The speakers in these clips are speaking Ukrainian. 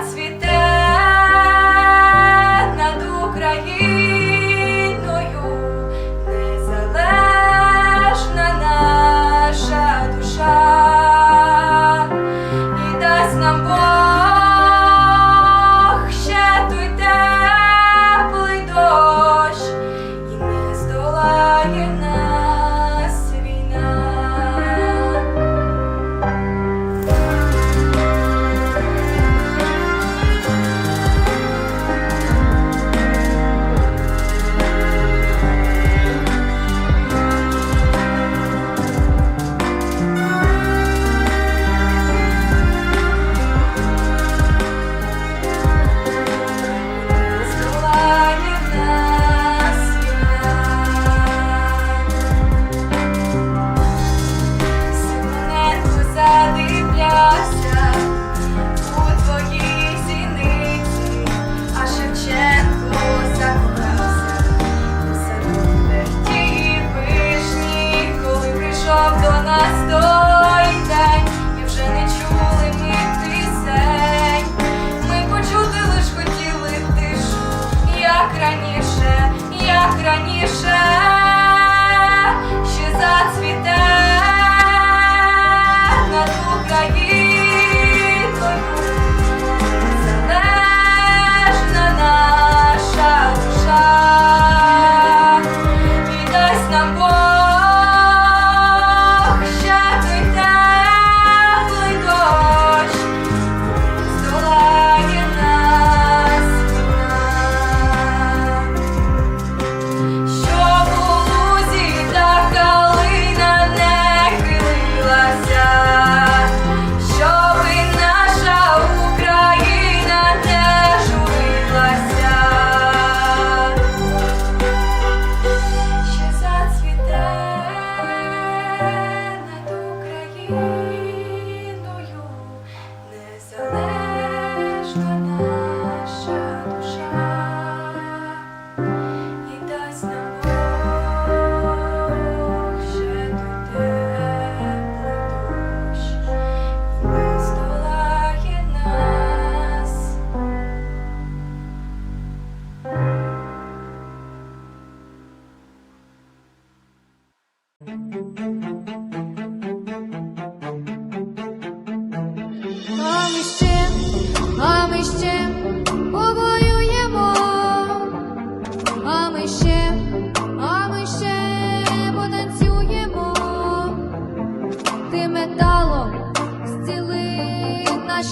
расцвет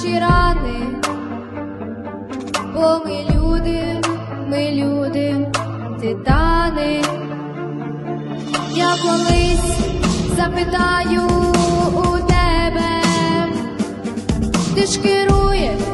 наші рани, бо ми люди, ми люди, титани. Я колись запитаю у тебе, ти ж керуєш.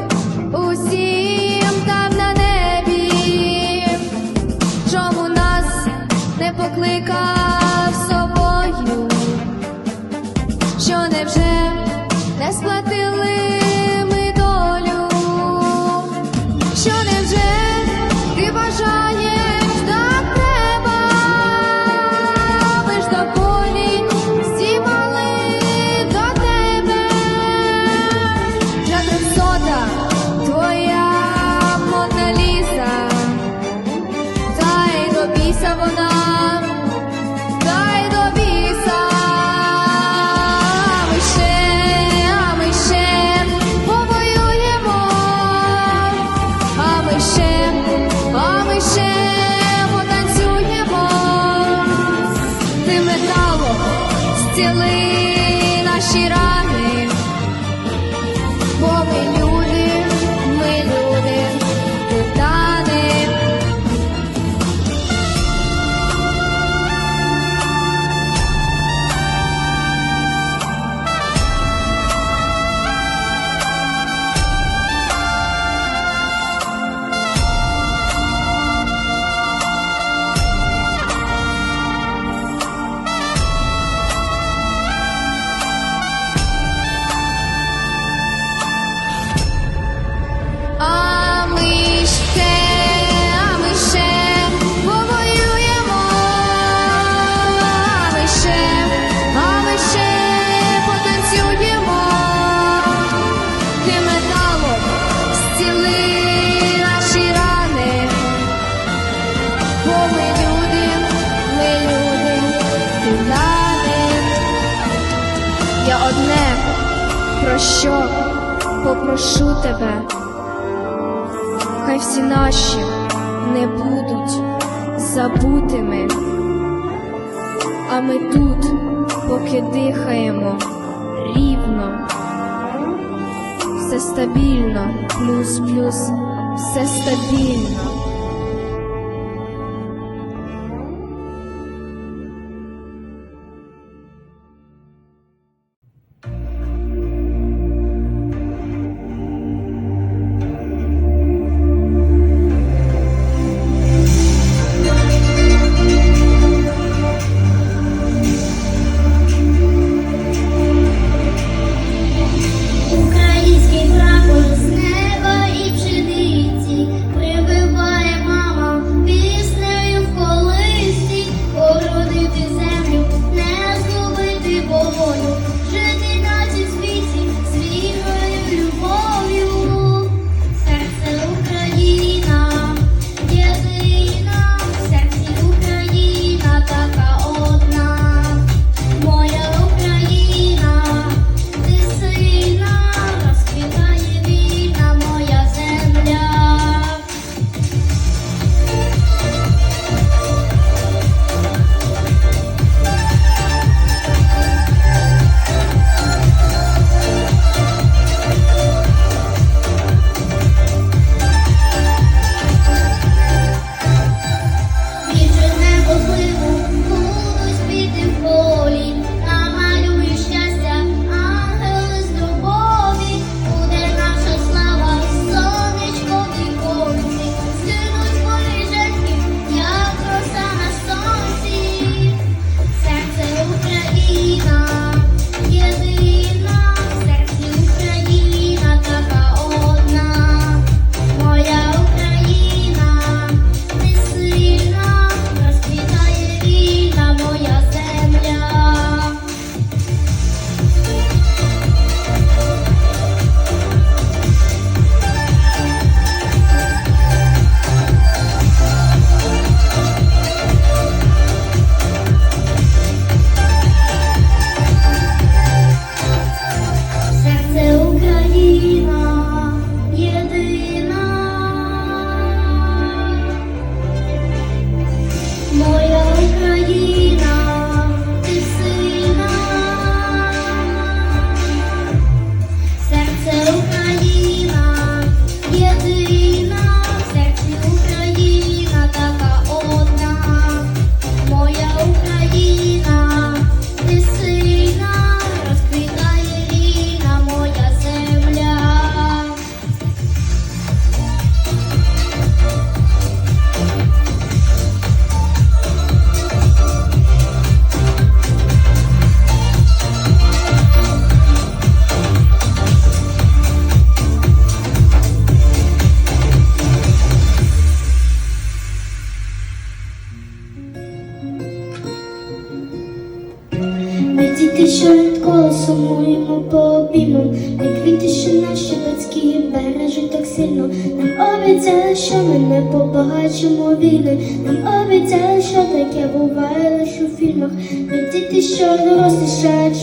стабільно, плюс-плюс, все стабільно.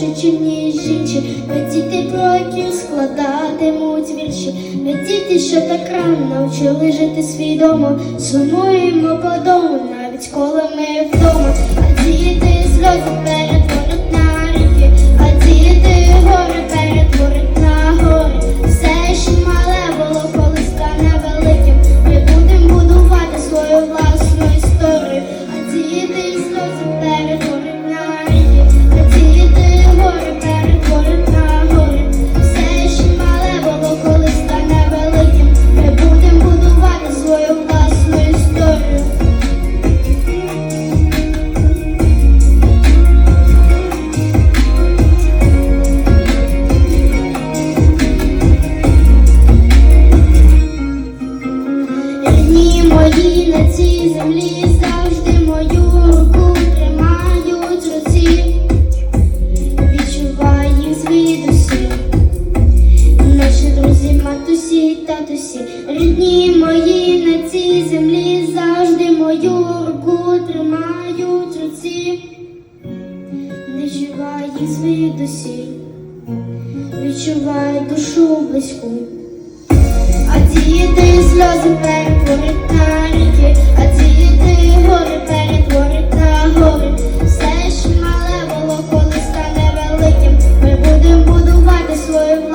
краще, чи ніж інші, діти, про які складатимуть вірші, Ми діти, що так рано навчили жити свідомо, сумуємо по дому навіть коли. тримають руці, не жива їх звідусі, відчуває душу близьку, а діти сльози перетворить на ріки, а діти гори перетворить на гори. Все, ж мале було, коли стане великим, ми будемо будувати свою.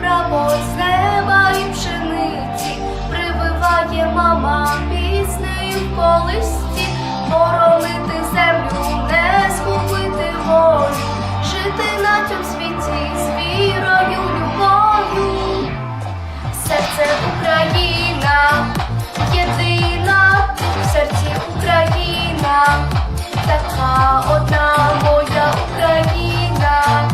Прапор з неба і пшениці, прививає мама піснею в колисці, боронити землю, не згубити волю, жити на цьому світі з вірою, любов'ю. Серце Україна, єдина, в серці Україна, така одна моя Україна,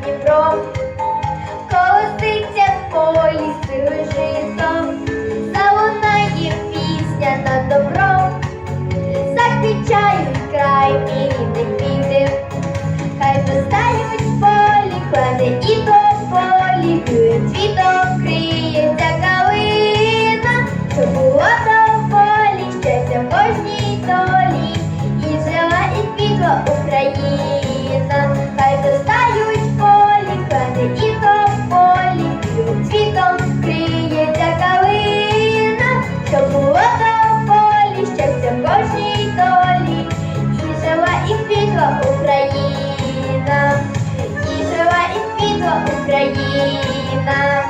Дніпро, колоситься в полі сили жито, залунає пісня на добро, заквічають край і рідних квіти, хай постають в полі, кладе і до полі, дують цвіток, криється калина, що було до полі, щастя в кожній долі, і жила, і квітла Україні. Україна.